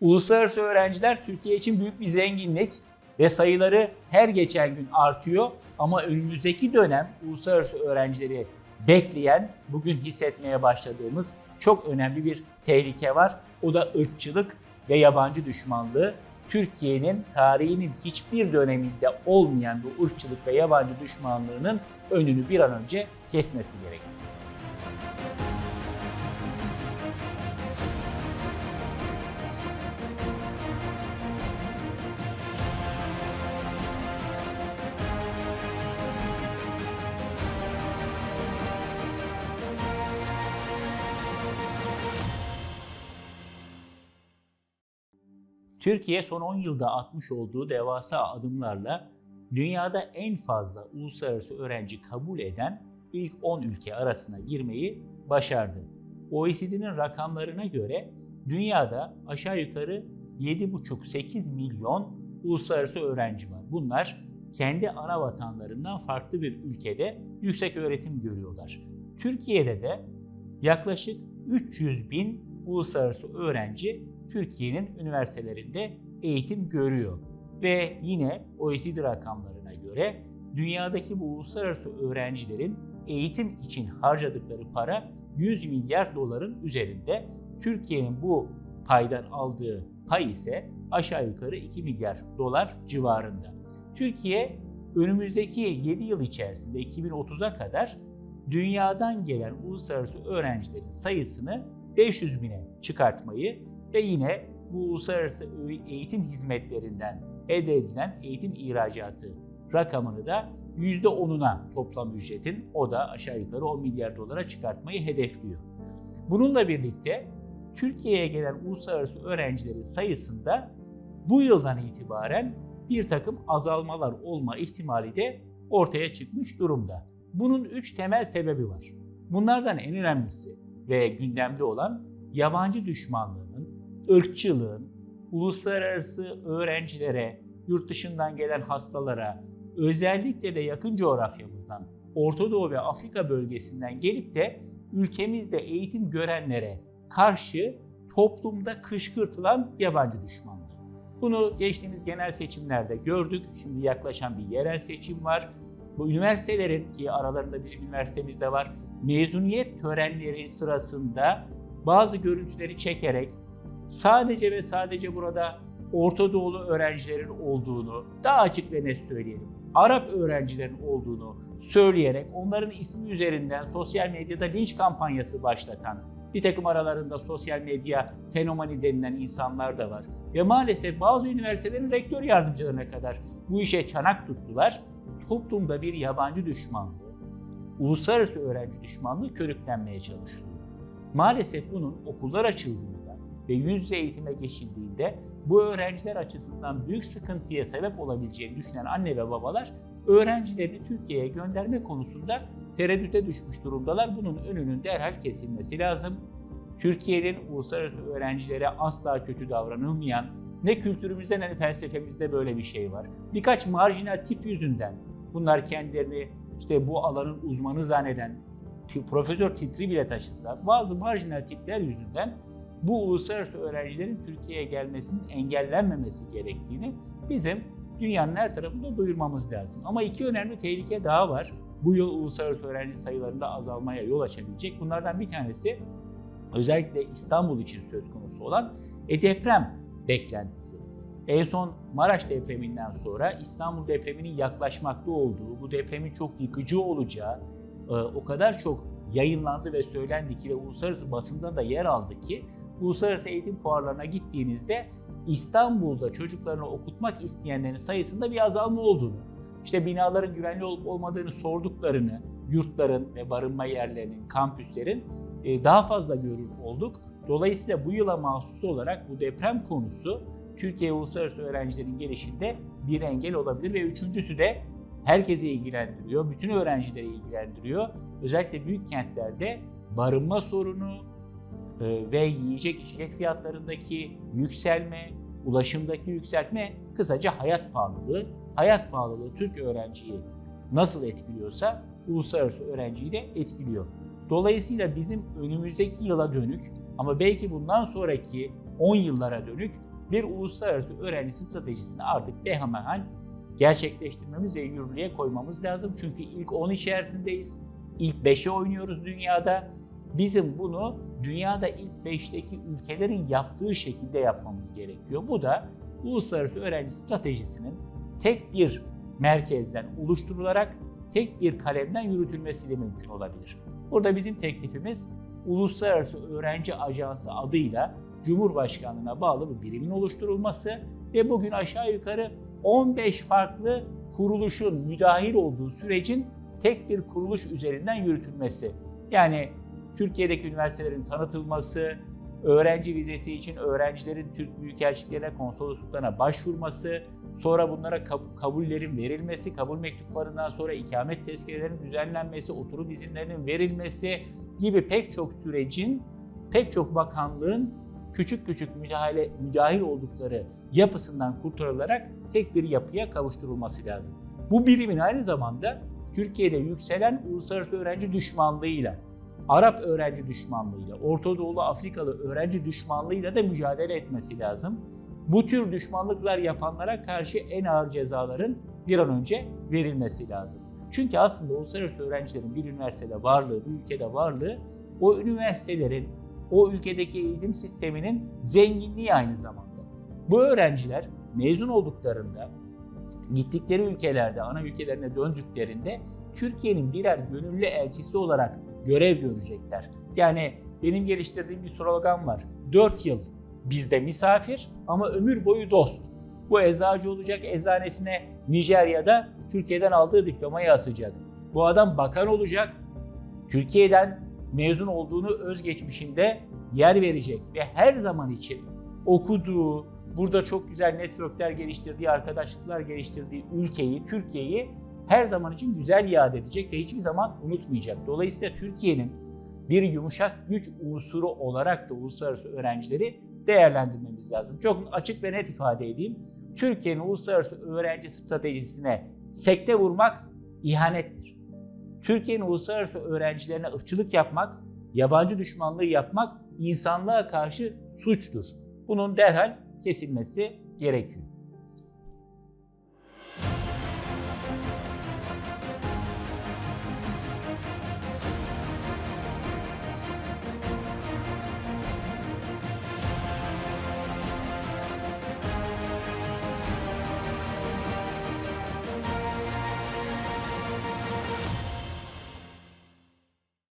Uluslararası öğrenciler Türkiye için büyük bir zenginlik ve sayıları her geçen gün artıyor. Ama önümüzdeki dönem uluslararası öğrencileri bekleyen, bugün hissetmeye başladığımız çok önemli bir tehlike var. O da ırkçılık ve yabancı düşmanlığı. Türkiye'nin tarihinin hiçbir döneminde olmayan bu ırkçılık ve yabancı düşmanlığının önünü bir an önce kesmesi gerekiyor. Türkiye son 10 yılda atmış olduğu devasa adımlarla dünyada en fazla uluslararası öğrenci kabul eden ilk 10 ülke arasına girmeyi başardı. OECD'nin rakamlarına göre dünyada aşağı yukarı 7,5-8 milyon uluslararası öğrenci var. Bunlar kendi ana vatanlarından farklı bir ülkede yüksek öğretim görüyorlar. Türkiye'de de yaklaşık 300 bin uluslararası öğrenci Türkiye'nin üniversitelerinde eğitim görüyor. Ve yine OECD rakamlarına göre dünyadaki bu uluslararası öğrencilerin eğitim için harcadıkları para 100 milyar doların üzerinde. Türkiye'nin bu paydan aldığı pay ise aşağı yukarı 2 milyar dolar civarında. Türkiye önümüzdeki 7 yıl içerisinde 2030'a kadar dünyadan gelen uluslararası öğrencilerin sayısını 500 bine çıkartmayı ve yine bu uluslararası eğitim hizmetlerinden elde edilen eğitim ihracatı rakamını da %10'una toplam ücretin o da aşağı yukarı 10 milyar dolara çıkartmayı hedefliyor. Bununla birlikte Türkiye'ye gelen uluslararası öğrencilerin sayısında bu yıldan itibaren bir takım azalmalar olma ihtimali de ortaya çıkmış durumda. Bunun üç temel sebebi var. Bunlardan en önemlisi ve gündemde olan yabancı düşmanlığının, ırkçılığın, uluslararası öğrencilere, yurt dışından gelen hastalara, özellikle de yakın coğrafyamızdan, Orta Doğu ve Afrika bölgesinden gelip de ülkemizde eğitim görenlere karşı toplumda kışkırtılan yabancı düşmanlığı. Bunu geçtiğimiz genel seçimlerde gördük. Şimdi yaklaşan bir yerel seçim var. Bu üniversitelerin ki aralarında bizim üniversitemiz de var. Mezuniyet törenleri sırasında bazı görüntüleri çekerek sadece ve sadece burada Orta Doğulu öğrencilerin olduğunu daha açık ve net söyleyelim. Arap öğrencilerin olduğunu söyleyerek onların ismi üzerinden sosyal medyada linç kampanyası başlatan bir takım aralarında sosyal medya fenomeni denilen insanlar da var. Ve maalesef bazı üniversitelerin rektör yardımcılarına kadar bu işe çanak tuttular. Toplumda bir yabancı düşmanlığı, uluslararası öğrenci düşmanlığı körüklenmeye çalıştı. Maalesef bunun okullar açıldığında ve yüz yüze eğitime geçildiğinde bu öğrenciler açısından büyük sıkıntıya sebep olabileceğini düşünen anne ve babalar öğrencilerini Türkiye'ye gönderme konusunda tereddüte düşmüş durumdalar. Bunun önünün derhal kesilmesi lazım. Türkiye'nin uluslararası öğrencilere asla kötü davranılmayan, ne kültürümüzde ne felsefemizde böyle bir şey var. Birkaç marjinal tip yüzünden bunlar kendilerini işte bu alanın uzmanı zanneden profesör titri bile taşısa bazı marjinal tipler yüzünden bu uluslararası öğrencilerin Türkiye'ye gelmesinin engellenmemesi gerektiğini bizim dünyanın her tarafında duyurmamız lazım. Ama iki önemli tehlike daha var. Bu yıl uluslararası öğrenci sayılarında azalmaya yol açabilecek. Bunlardan bir tanesi özellikle İstanbul için söz konusu olan e, deprem beklentisi. En son Maraş depreminden sonra İstanbul depreminin yaklaşmakta olduğu, bu depremin çok yıkıcı olacağı e, o kadar çok yayınlandı ve söylendi ki ve uluslararası basında da yer aldı ki uluslararası eğitim fuarlarına gittiğinizde İstanbul'da çocuklarını okutmak isteyenlerin sayısında bir azalma olduğunu, işte binaların güvenli olup olmadığını sorduklarını, yurtların ve barınma yerlerinin, kampüslerin e, daha fazla görür olduk. Dolayısıyla bu yıla mahsus olarak bu deprem konusu Türkiye uluslararası öğrencilerin gelişinde bir engel olabilir ve üçüncüsü de herkesi ilgilendiriyor, bütün öğrencileri ilgilendiriyor. Özellikle büyük kentlerde barınma sorunu e, ve yiyecek içecek fiyatlarındaki yükselme, ulaşımdaki yükseltme, kısaca hayat pahalılığı. Hayat pahalılığı Türk öğrenciyi nasıl etkiliyorsa uluslararası öğrenciyi de etkiliyor. Dolayısıyla bizim önümüzdeki yıla dönük ama belki bundan sonraki 10 yıllara dönük bir uluslararası öğrenci stratejisini artık behemehen gerçekleştirmemiz ve yürürlüğe koymamız lazım. Çünkü ilk 10 içerisindeyiz. İlk 5'e oynuyoruz dünyada. Bizim bunu dünyada ilk 5'teki ülkelerin yaptığı şekilde yapmamız gerekiyor. Bu da uluslararası öğrenci stratejisinin tek bir merkezden oluşturularak tek bir kalemden yürütülmesiyle mümkün olabilir. Burada bizim teklifimiz Uluslararası Öğrenci Ajansı adıyla Cumhurbaşkanlığına bağlı bir birimin oluşturulması ve bugün aşağı yukarı 15 farklı kuruluşun müdahil olduğu sürecin tek bir kuruluş üzerinden yürütülmesi. Yani Türkiye'deki üniversitelerin tanıtılması, öğrenci vizesi için öğrencilerin Türk büyükelçiliklerine, konsolosluklarına başvurması, sonra bunlara kab- kabullerin verilmesi, kabul mektuplarından sonra ikamet tezkerelerinin düzenlenmesi, oturum izinlerinin verilmesi gibi pek çok sürecin, pek çok bakanlığın küçük küçük müdahale müdahil oldukları yapısından kurtarılarak tek bir yapıya kavuşturulması lazım. Bu birimin aynı zamanda Türkiye'de yükselen uluslararası öğrenci düşmanlığıyla, Arap öğrenci düşmanlığıyla, Orta Afrikalı öğrenci düşmanlığıyla da mücadele etmesi lazım. Bu tür düşmanlıklar yapanlara karşı en ağır cezaların bir an önce verilmesi lazım. Çünkü aslında uluslararası öğrencilerin bir üniversitede varlığı, bir ülkede varlığı o üniversitelerin, o ülkedeki eğitim sisteminin zenginliği aynı zamanda. Bu öğrenciler mezun olduklarında gittikleri ülkelerde, ana ülkelerine döndüklerinde Türkiye'nin birer gönüllü elçisi olarak görev görecekler. Yani benim geliştirdiğim bir slogan var. 4 yıl bizde misafir ama ömür boyu dost. Bu eczacı olacak, eczanesine Nijerya'da Türkiye'den aldığı diplomayı asacak. Bu adam bakan olacak, Türkiye'den mezun olduğunu özgeçmişinde yer verecek ve her zaman için okuduğu, burada çok güzel networkler geliştirdiği, arkadaşlıklar geliştirdiği ülkeyi, Türkiye'yi her zaman için güzel yad edecek ve hiçbir zaman unutmayacak. Dolayısıyla Türkiye'nin bir yumuşak güç unsuru olarak da uluslararası öğrencileri değerlendirmemiz lazım. Çok açık ve net ifade edeyim. Türkiye'nin uluslararası öğrenci stratejisine sekte vurmak ihanettir. Türkiye'nin uluslararası öğrencilerine ırkçılık yapmak, yabancı düşmanlığı yapmak insanlığa karşı suçtur. Bunun derhal kesilmesi gerekiyor.